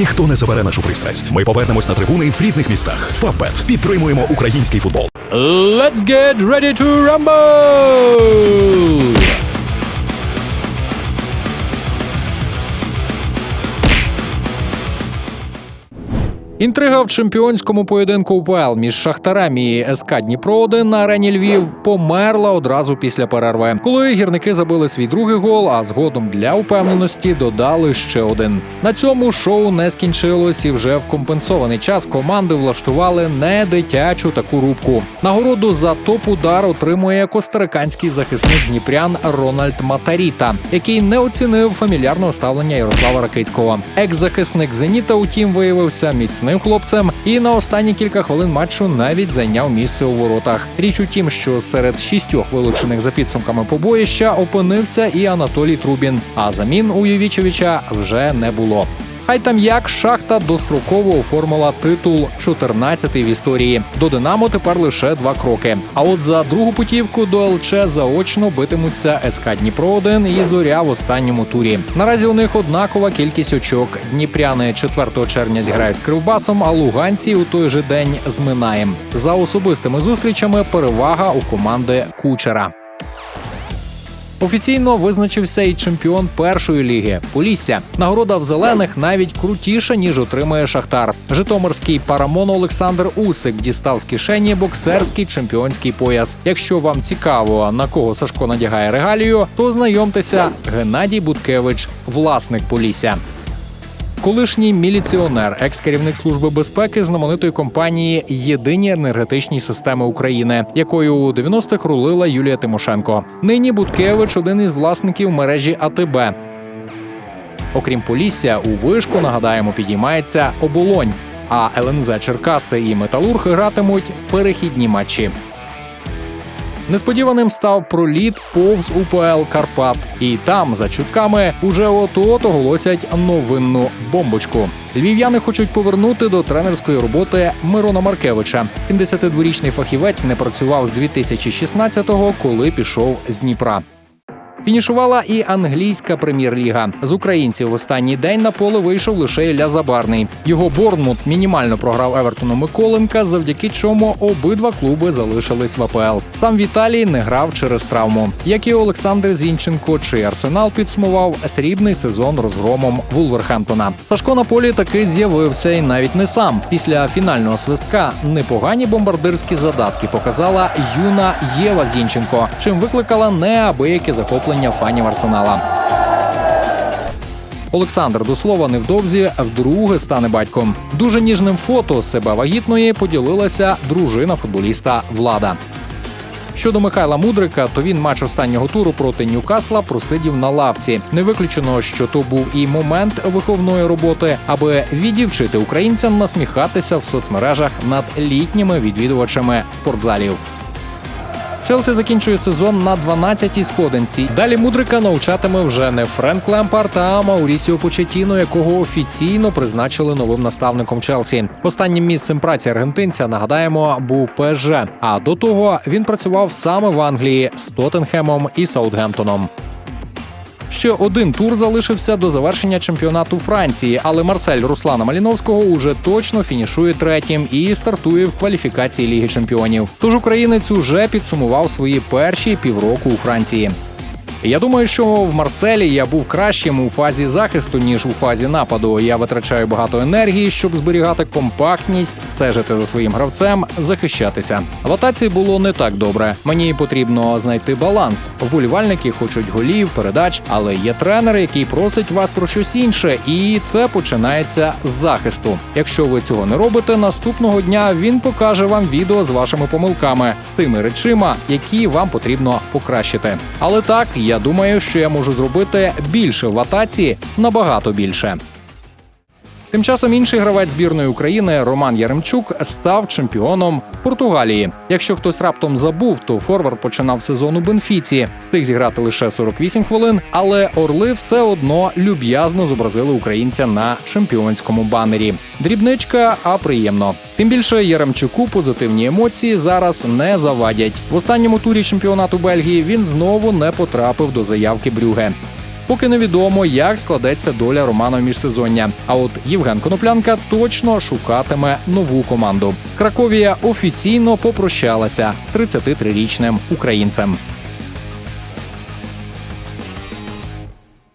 ніхто не забере нашу пристрасть. Ми повернемось на трибуни в рідних містах. Фавбет підтримуємо український футбол. Let's get ready to rumble! Інтрига в чемпіонському поєдинку УПЛ між Шахтарем і СК Дніпро 1 на арені Львів померла одразу після перерви. Коли гірники забили свій другий гол, а згодом для упевненості додали ще один. На цьому шоу не скінчилось, і вже в компенсований час команди влаштували не дитячу таку рубку. Нагороду за топ-удар отримує костариканський захисник Дніпрян Рональд Матаріта, який не оцінив фамільярного ставлення Ярослава Ракицького. Екс-захисник Зеніта, утім, виявився міцним хлопцем, і на останні кілька хвилин матчу навіть зайняв місце у воротах. Річ у тім, що серед шістьох вилучених за підсумками побоїща опинився і Анатолій Трубін. А замін у Ювічевича вже не було. Хай там як шахта достроково оформила титул 14-й в історії. До Динамо тепер лише два кроки. А от за другу путівку до ЛЧ заочно битимуться СК Дніпро 1 і Зоря в останньому турі. Наразі у них однакова кількість очок. Дніпряни 4 червня зіграють з Кривбасом, а луганці у той же день з Минаєм. За особистими зустрічами перевага у команди Кучера. Офіційно визначився і чемпіон першої ліги Полісся. Нагорода в зелених навіть крутіша ніж отримує Шахтар. Житомирський парамон Олександр Усик дістав з кишені боксерський чемпіонський пояс. Якщо вам цікаво на кого Сашко надягає регалію, то знайомтеся Геннадій Буткевич, власник Полісся. Колишній міліціонер, екс-керівник служби безпеки знаменитої компанії Єдині енергетичні системи України, якою у 90-х рулила Юлія Тимошенко. Нині Буткевич один із власників мережі АТБ. Окрім Полісся, у вишку нагадаємо, підіймається оболонь. А ЛНЗ Черкаси і Металург гратимуть перехідні матчі. Несподіваним став проліт повз УПЛ Карпат, і там, за чутками, уже от-от оголосять новинну бомбочку. Львів'яни хочуть повернути до тренерської роботи Мирона Маркевича. 72-річний фахівець не працював з 2016-го, коли пішов з Дніпра. Фінішувала і англійська прем'єр-ліга. З українців в останній день на поле вийшов лише Ілля Забарний. Його Борнмут мінімально програв Евертону Миколенка, завдяки чому обидва клуби залишились в АПЛ. Сам Віталій не грав через травму, як і Олександр Зінченко, чий арсенал підсумував срібний сезон розгромом Вулверхемптона. Сашко на полі таки з'явився, і навіть не сам. Після фінального свистка непогані бомбардирські задатки показала юна Єва Зінченко, чим викликала неабияке захоплення фанів арсенала. Олександр до слова невдовзі вдруге стане батьком. Дуже ніжним фото себе вагітної поділилася дружина футболіста Влада. Щодо Михайла Мудрика, то він матч останнього туру проти Ньюкасла просидів на лавці. Не виключено, що то був і момент виховної роботи, аби відівчити українцям насміхатися в соцмережах над літніми відвідувачами спортзалів. Челсі закінчує сезон на 12-й сходинці. Далі мудрика навчатиме вже не Френк Лемпард, а Маурісіо Почетіно, якого офіційно призначили новим наставником Челсі. Останнім місцем праці аргентинця нагадаємо був ПСЖ. А до того він працював саме в Англії з Тоттенхемом і Саутгемптоном. Ще один тур залишився до завершення чемпіонату Франції, але Марсель Руслана Маліновського уже точно фінішує третім і стартує в кваліфікації Ліги Чемпіонів. Тож українець уже підсумував свої перші півроку у Франції. Я думаю, що в Марселі я був кращим у фазі захисту ніж у фазі нападу. Я витрачаю багато енергії, щоб зберігати компактність, стежити за своїм гравцем, захищатися. В атаці було не так добре. Мені потрібно знайти баланс. Вболівальники хочуть голів, передач, але є тренер, який просить вас про щось інше, і це починається з захисту. Якщо ви цього не робите, наступного дня він покаже вам відео з вашими помилками, з тими речима, які вам потрібно покращити. Але так, я думаю, що я можу зробити більше в атаці, набагато більше. Тим часом інший гравець збірної України Роман Яремчук став чемпіоном Португалії. Якщо хтось раптом забув, то форвард починав сезон у Бенфіці, встиг зіграти лише 48 хвилин, але орли все одно люб'язно зобразили українця на чемпіонському банері. Дрібничка, а приємно. Тим більше Яремчуку позитивні емоції зараз не завадять. В останньому турі чемпіонату Бельгії він знову не потрапив до заявки Брюге. Поки невідомо, як складеться доля Романа в міжсезоння. А от Євген Коноплянка точно шукатиме нову команду. Краковія офіційно попрощалася з 33-річним українцем.